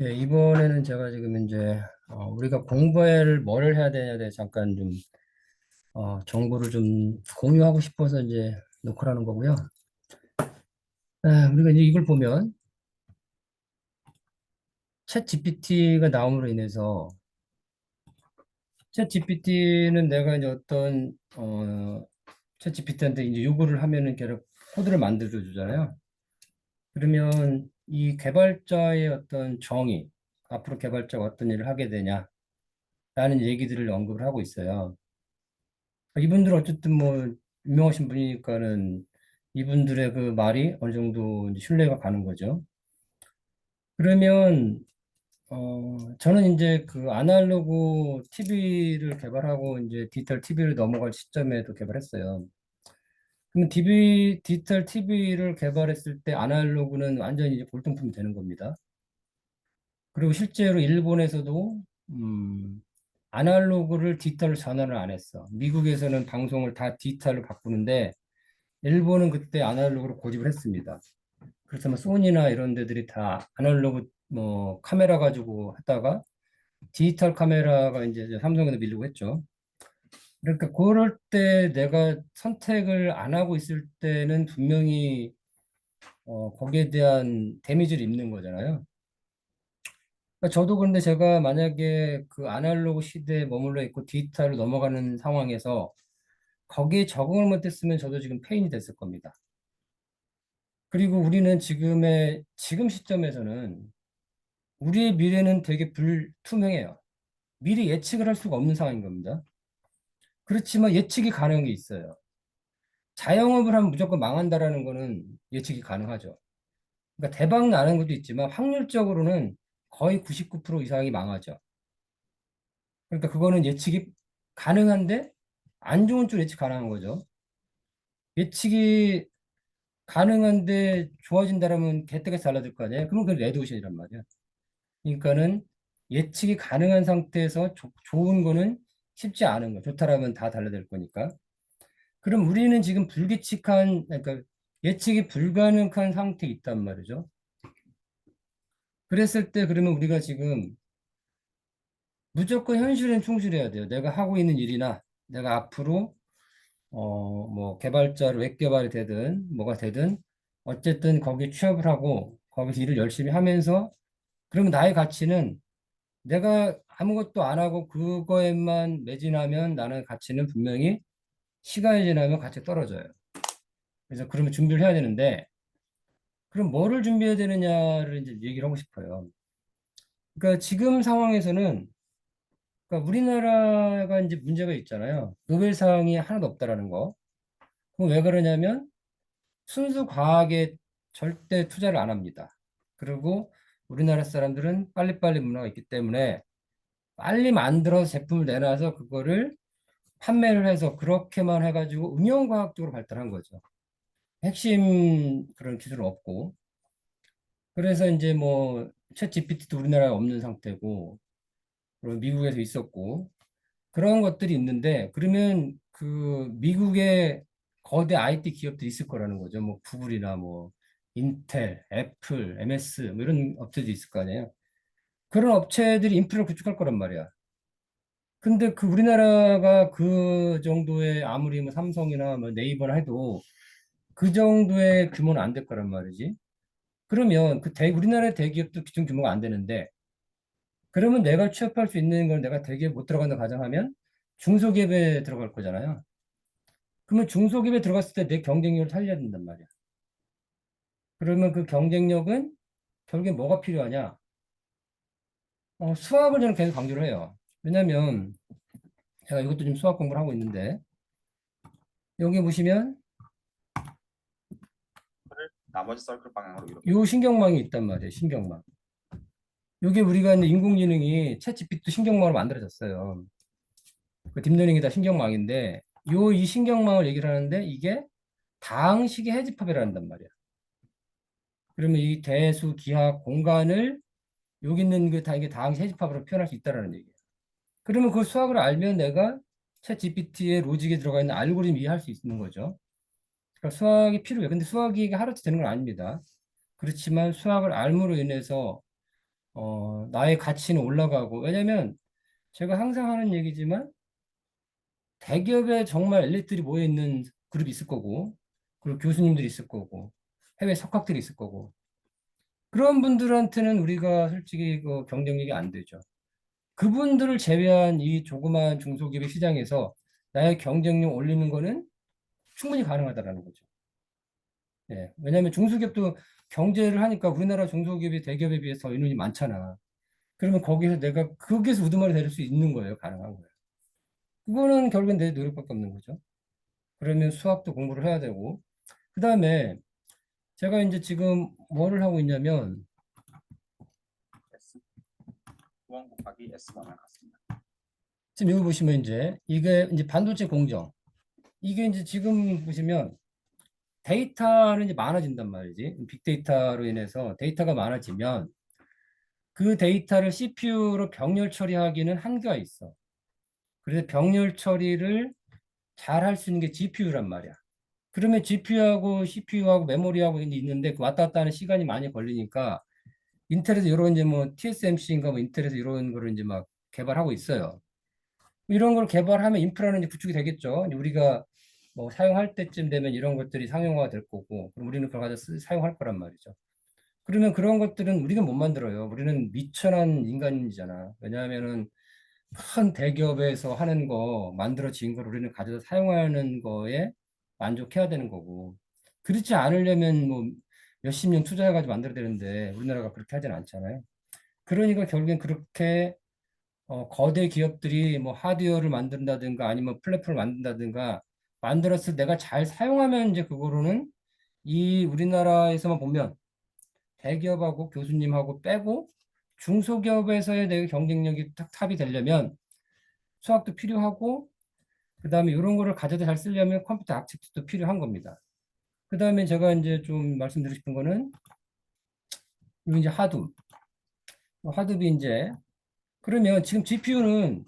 예, 이번에는 제가 지금 이제 어, 우리가 공부를 뭐를 해야 되냐에 대해 잠깐 좀 어, 정보를 좀 공유하고 싶어서 이제 녹화하는 거고요. 아, 우리가 이제 이걸 보면 챗 GPT가 나옴으로 인해서 챗 GPT는 내가 이제 어떤 어, 챗 GPT한테 이제 요구를 하면은 걔를 코드를 만들어 주잖아요. 그러면 이 개발자의 어떤 정의, 앞으로 개발자가 어떤 일을 하게 되냐, 라는 얘기들을 언급을 하고 있어요. 이분들 어쨌든 뭐 유명하신 분이니까는 이분들의 그 말이 어느 정도 신뢰가 가는 거죠. 그러면 어 저는 이제 그 아날로그 TV를 개발하고 이제 디지털 TV를 넘어갈 시점에도 개발했어요. 그러면 TV, 디지털 TV를 개발했을 때 아날로그는 완전히 이제 골동품이 되는 겁니다. 그리고 실제로 일본에서도 음, 아날로그를 디지털로 전환을 안 했어. 미국에서는 방송을 다 디지털로 바꾸는데 일본은 그때 아날로그로 고집을 했습니다. 그래서 뭐 소니나 이런 데들이 다 아날로그 뭐 카메라 가지고 하다가 디지털 카메라가 이제 삼성에도 밀리고 했죠. 그러니까 그럴 때 내가 선택을 안 하고 있을 때는 분명히 어, 거기에 대한 데미지를 입는 거잖아요. 그러니까 저도 그런데 제가 만약에 그 아날로그 시대에 머물러 있고 디지털로 넘어가는 상황에서 거기에 적응을 못했으면 저도 지금 페인이 됐을 겁니다. 그리고 우리는 지금의 지금 시점에서는 우리의 미래는 되게 불투명해요. 미리 예측을 할 수가 없는 상황인 겁니다. 그렇지만 예측이 가능한 게 있어요. 자영업을 하면 무조건 망한다라는 거는 예측이 가능하죠. 그러니까 대박 나는 것도 있지만 확률적으로는 거의 99% 이상이 망하죠. 그러니까 그거는 예측이 가능한데 안 좋은 쪽 예측 가능한 거죠. 예측이 가능한데 좋아진다라면 개떡에서 달라질 거 아니에요? 그러면 그건 레드오션이란 말이야. 그러니까는 예측이 가능한 상태에서 조, 좋은 거는 쉽지 않은 거. 좋다라면 다 달라질 거니까. 그럼 우리는 지금 불규칙한, 그러니까 예측이 불가능한 상태에 있단 말이죠. 그랬을 때 그러면 우리가 지금 무조건 현실엔 충실해야 돼요. 내가 하고 있는 일이나 내가 앞으로 어 뭐 개발자로 웹 개발이 되든 뭐가 되든 어쨌든 거기 취업을 하고 거기서 일을 열심히 하면서 그러면 나의 가치는 내가 아무것도 안 하고 그거에만 매진하면 나는 가치는 분명히 시간이 지나면 가치가 떨어져요. 그래서 그러면 준비를 해야 되는데 그럼 뭐를 준비해야 되느냐를 이제 얘기를 하고 싶어요. 그러니까 지금 상황에서는 그러니까 우리나라가 이제 문제가 있잖아요. 노벨상이 하나도 없다라는 거. 그럼 왜 그러냐면 순수 과학에 절대 투자를 안 합니다. 그리고 우리나라 사람들은 빨리빨리 문화가 있기 때문에 빨리 만들어서 제품을 내놔서 그거를 판매를 해서 그렇게만 해가지고 응용과학적으로 발달한 거죠. 핵심 그런 기술은 없고. 그래서 이제 뭐, 챗 GPT도 우리나라에 없는 상태고, 그리고 미국에서 있었고, 그런 것들이 있는데, 그러면 그 미국의 거대 IT 기업들이 있을 거라는 거죠. 뭐, 구글이나 뭐, 인텔, 애플, MS, 뭐 이런 업체들이 있을 거 아니에요. 그런 업체들이 인프라를 구축할 거란 말이야. 근데 그 우리나라가 그 정도의 아무리 뭐 삼성이나 뭐 네이버나 해도 그 정도의 규모는 안 될 거란 말이지. 그러면 그 대, 우리나라의 대기업도 기준 규모가 안 되는데 그러면 내가 취업할 수 있는 걸 내가 대기업 못 들어간다 가정하면 중소기업에 들어갈 거잖아요. 그러면 중소기업에 들어갔을 때 내 경쟁력을 살려야 된단 말이야. 그러면 그 경쟁력은 결국에 뭐가 필요하냐? 어, 수학을 저는 계속 강조를 해요. 왜냐면 제가 이것도 좀 수학 공부를 하고 있는데 여기 보시면 나머지 서클 방향으로 이렇게 요 신경망이 있단 말이에요. 신경망. 요게 우리가 이제 인공지능이 챗GPT도 신경망으로 만들어졌어요. 그 딥러닝이 다 신경망인데 요 이 신경망을 얘기를 하는데 이게 다항식의 해집합이라 한단 말이야. 그러면 이 대수, 기하, 공간을 여기 있는 그 다 이게 다항식 해집합으로 표현할 수 있다라는 얘기예요. 그러면 그 수학을 알면 내가 챗GPT의 로직에 들어가 있는 알고리즘 이해할 수 있는 거죠. 그러니까 수학이 필요해요. 근데 수학이 하루치 되는 건 아닙니다. 그렇지만 수학을 알므로 인해서 어, 나의 가치는 올라가고 왜냐면 제가 항상 하는 얘기지만 대기업에 정말 엘리트들이 모여 있는 그룹이 있을 거고 그리고 교수님들이 있을 거고 해외 석학들이 있을 거고 그런 분들한테는 우리가 솔직히 그 경쟁력이 안 되죠. 그분들을 제외한 이 조그마한 중소기업의 시장에서 나의 경쟁력 올리는 거는 충분히 가능하다라는 거죠. 예, 왜냐하면 중소기업도 경제를 하니까 우리나라 중소기업이 대기업에 비해서 인원이 많잖아. 그러면 거기서 내가 거기에서 우두머리 내릴 수 있는 거예요. 가능한 거예요. 그거는 결국엔 내 노력밖에 없는 거죠. 그러면 수학도 공부를 해야 되고 그 다음에 제가 이제 지금 뭐를 하고 있냐면 S 후원 곱하기 S1을 같습니다. 지금 여기 보시면 이제 이게 이제 반도체 공정 이게 이제 지금 보시면 데이터는 이제 많아진단 말이지 빅데이터로 인해서 데이터가 많아지면 그 데이터를 CPU로 병렬 처리하기는 한계가 있어. 그래서 병렬 처리를 잘 할 수 있는 게 GPU란 말이야. 그러면 GPU하고 CPU하고 메모리하고 있는데 그 왔다 갔다 하는 시간이 많이 걸리니까 인텔에서 이런 이제 뭐 TSMC인가 뭐 인텔에서 이런 거를 이제 막 개발하고 있어요. 이런 걸 개발하면 인프라는 이제 구축이 되겠죠. 우리가 뭐 사용할 때쯤 되면 이런 것들이 상용화가 될 거고, 그럼 우리는 그걸 쓰- 사용할 거란 말이죠. 그러면 그런 것들은 우리가 못 만들어요. 우리는 미천한 인간이잖아. 왜냐하면은 큰 대기업에서 하는 거 만들어진 걸 우리는 가져다 사용하는 거에 만족해야 되는 거고 그렇지 않으려면 뭐 몇십 년 투자해가지고 만들어야 되는데 우리나라가 그렇게 하진 않잖아요. 그러니까 결국엔 그렇게 어, 거대 기업들이 뭐 하드웨어를 만든다든가 아니면 플랫폼을 만든다든가 만들었을 때 내가 잘 사용하면 이제 그거로는 이 우리나라에서만 보면 대기업하고 교수님하고 빼고 중소기업에서의 내 경쟁력이 탁 탑이 되려면 수학도 필요하고 그 다음에 이런 거를 가져다 잘 쓰려면 컴퓨터 악체도 필요한 겁니다. 그 다음에 제가 이제 좀 말씀드리고 싶은 거는 이 이제 하둡 하둡이 이제 그러면 지금 GPU는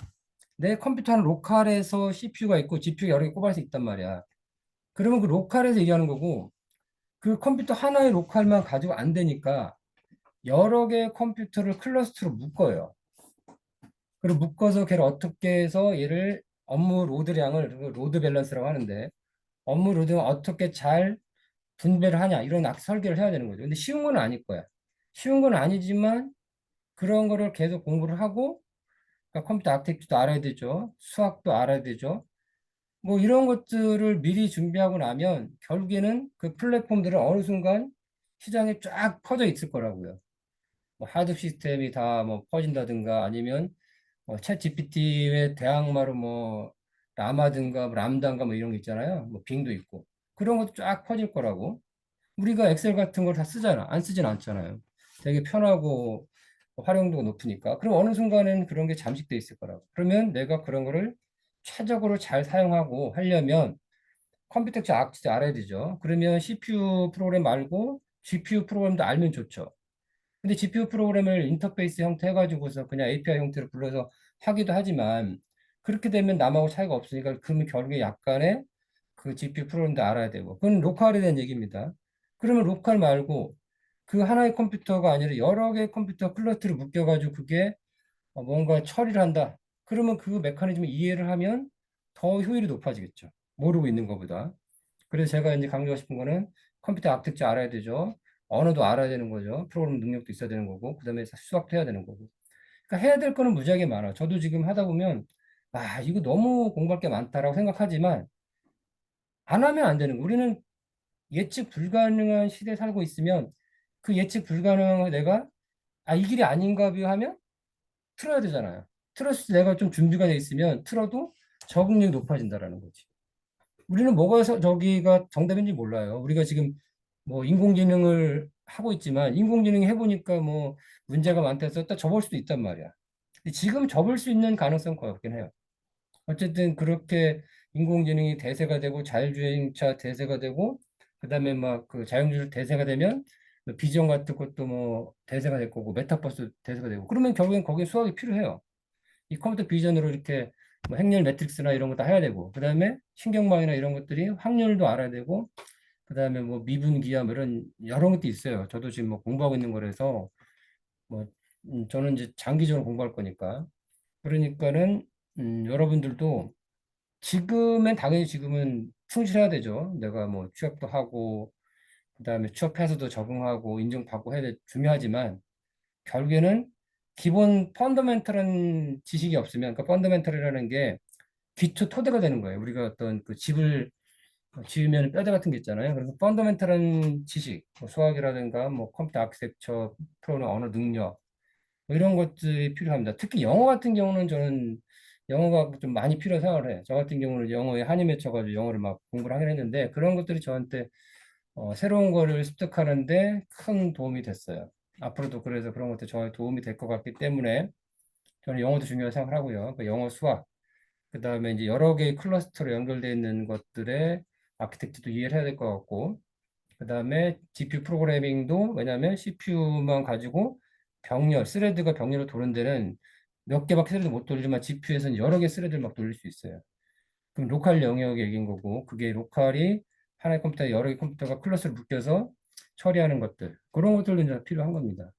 내 컴퓨터는 로컬에서 CPU가 있고 GPU 여러 개수 있단 말이야. 그러면 그 로컬에서 일하는 거고 그 컴퓨터 하나의 로컬만 가지고 안 되니까 여러 개의 컴퓨터를 클러스터로 묶어요. 그리고 묶어서 걔를 어떻게 해서 얘를 업무 로드량을 로드 밸런스라고 하는데 업무 로드를 어떻게 잘 분배를 하냐 이런 악- 설계를 해야 되는 거죠. 근데 쉬운 건 아닐 거야. 쉬운 건 아니지만 그런 거를 계속 공부를 하고 그러니까 컴퓨터 아키텍처도 알아야 되죠. 수학도 알아야 되죠. 뭐 이런 것들을 미리 준비하고 나면 결국에는 그 플랫폼들은 어느 순간 시장에 쫙 퍼져 있을 거라고요. 뭐 하드 시스템이 다 뭐 퍼진다든가 아니면 뭐챗 GPT의 대항마로 뭐 라마든가 뭐 람다인가 뭐 이런 거 있잖아요. 뭐 빙도 있고 그런 것도 쫙 퍼질 거라고. 우리가 엑셀 같은 걸 다 쓰잖아. 안 쓰진 않잖아요. 되게 편하고 활용도가 높으니까. 그럼 어느 순간은 그런 게 잠식돼 있을 거라고. 그러면 내가 그런 거를 최적으로 잘 사용하고 하려면 컴퓨터 악 진짜 알아야 되죠. 그러면 CPU 프로그램 말고 GPU 프로그램도 알면 좋죠. 근데 GPU 프로그램을 인터페이스 형태 해가지고서 그냥 API 형태로 불러서 하기도 하지만 그렇게 되면 남하고 차이가 없으니까 그러면 결국에 약간의 그 GPU 프로그램도 알아야 되고 그건 로컬에 대한 얘기입니다. 그러면 로컬 말고 그 하나의 컴퓨터가 아니라 여러 개의 컴퓨터 클러스터를 묶여가지고 그게 어, 뭔가 처리를 한다. 그러면 그 메커니즘을 이해를 하면 더 효율이 높아지겠죠. 모르고 있는 것보다. 그래서 제가 이제 강조하고 싶은 거는 컴퓨터 악특자 알아야 되죠. 언어도 알아야 되는 거죠. 프로그램 능력도 있어야 되는 거고, 그 다음에 수학도 해야 되는 거고. 그러니까 해야 될 거는 무지하게 많아. 저도 지금 하다 보면, 아, 이거 너무 공부할 게 많다라고 생각하지만, 안 하면 안 되는 거. 우리는 예측 불가능한 시대에 살고 있으면, 그 예측 불가능한 거 내가, 아, 이 길이 아닌가 비 하면, 틀어야 되잖아요. 틀었을 때 내가 좀 준비가 돼 있으면, 틀어도 적응력이 높아진다라는 거지. 우리는 뭐가 서- 저기가 정답인지 몰라요. 우리가 지금 뭐 인공지능을 하고 있지만 인공지능이 해보니까 뭐 문제가 많다 해서 또 접을 수도 있단 말이야. 지금 접을 수 있는 가능성은 거의 없긴 해요. 어쨌든 그렇게 인공지능이 대세가 되고 자율주행차 대세가 되고 그다음에 막 그 자율주행 대세가 되면 뭐 비전 같은 것도 뭐 대세가 될 거고 메타버스 대세가 되고 그러면 결국엔 거기에 수학이 필요해요. 이 컴퓨터 비전으로 이렇게 뭐 행렬 매트릭스나 이런 거다 해야 되고 그다음에 신경망이나 이런 것들이 확률도 알아야 되고 그다음에 뭐 미분기야 뭐 이런 여러 것도 있어요. 저도 지금 뭐 공부하고 있는 거라서 뭐 음, 저는 이제 장기적으로 공부할 거니까. 그러니까는 음, 여러분들도 지금은 당연히 지금은 충실해야 되죠. 내가 뭐 취업도 하고 그다음에 취업해서도 적응하고 인정받고 해야 돼 중요하지만 결국에는 기본 펀더멘털한 지식이 없으면 그 펀더멘털이라는 게 기초 토대가 되는 거예요. 우리가 어떤 그 집을 지으면 뼈대 같은 게 있잖아요. 그래서 펀더멘털한 지식, 뭐 수학이라든가 뭐 컴퓨터 아키텍처, 프로그램 언어 능력 뭐 이런 것들이 필요합니다. 특히 영어 같은 경우는 저는 영어가 좀 많이 필요해서 생각을 해요. 저 같은 경우는 영어에 한이 맺혀가지고 영어를 막 공부를 하긴 했는데 그런 것들이 저한테 어, 새로운 거를 습득하는데 큰 도움이 됐어요. 앞으로도 그래서 그런 것들 저한테 도움이 될 것 같기 때문에 저는 영어도 중요하다고 생각을 하고요. 그 영어, 수학, 그 다음에 이제 여러 개의 클러스터로 연결되어 있는 것들의 아키텍처도 이해를 해야 될 것 같고, 그 다음에 GPU 프로그래밍도 왜냐하면 CPU만 가지고 병렬, 스레드가 병렬로 도는 데는 몇 개밖에 스레드 못 돌리지만 GPU에서는 여러 개 스레드를 막 돌릴 수 있어요. 그럼 로컬 영역의 얘기인 거고, 그게 로컬이 하나의 컴퓨터에 여러 개 컴퓨터가 클러스를 묶여서 처리하는 것들, 그런 것들도 이제 필요한 겁니다.